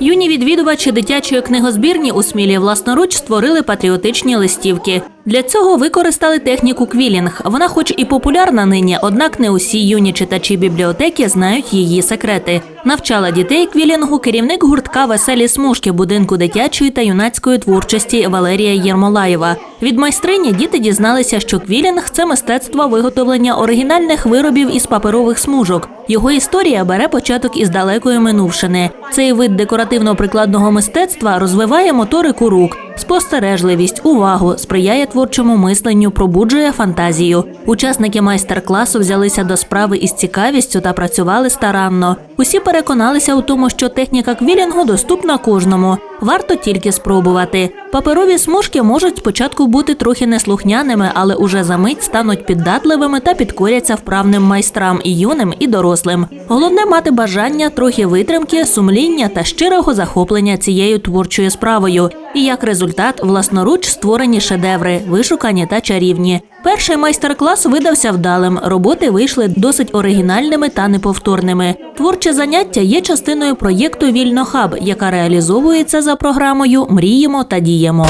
Юні відвідувачі дитячої книгозбірні у Смілі власноруч створили патріотичні листівки. Для цього використали техніку квілінг. Вона, хоч і популярна нині, однак не усі юні читачі бібліотеки знають її секрети. Навчала дітей квілінгу керівник гуртка Веселі смужки будинку дитячої та юнацької творчості Валерія Єрмолаєва. Від майстрині діти дізналися, що квілінг це мистецтво виготовлення оригінальних виробів із паперових смужок. Його історія бере початок із далекої минувшини. Цей вид декоративно-прикладного мистецтва розвиває моторику рук, спостережливість, увагу, сприяє творчому мисленню, пробуджує фантазію. Учасники майстер-класу взялися до справи із цікавістю та працювали старанно. Усі переконалися у тому, що техніка квілінгу доступна кожному. Варто тільки спробувати. Паперові смужки можуть спочатку бути трохи неслухняними, але уже за мить стануть піддатливими та підкоряться вправним майстрам і юним, і дорослим. Головне мати бажання, трохи витримки, сумління та щирого захоплення цією творчою справою. І як результат, власноруч створені шедеври, вишукані та чарівні. Перший майстер-клас видався вдалим. Роботи вийшли досить оригінальними та неповторними. Творче заняття є частиною проєкту Вільнохаб, яка реалізовується за програмою Мріємо та діємо.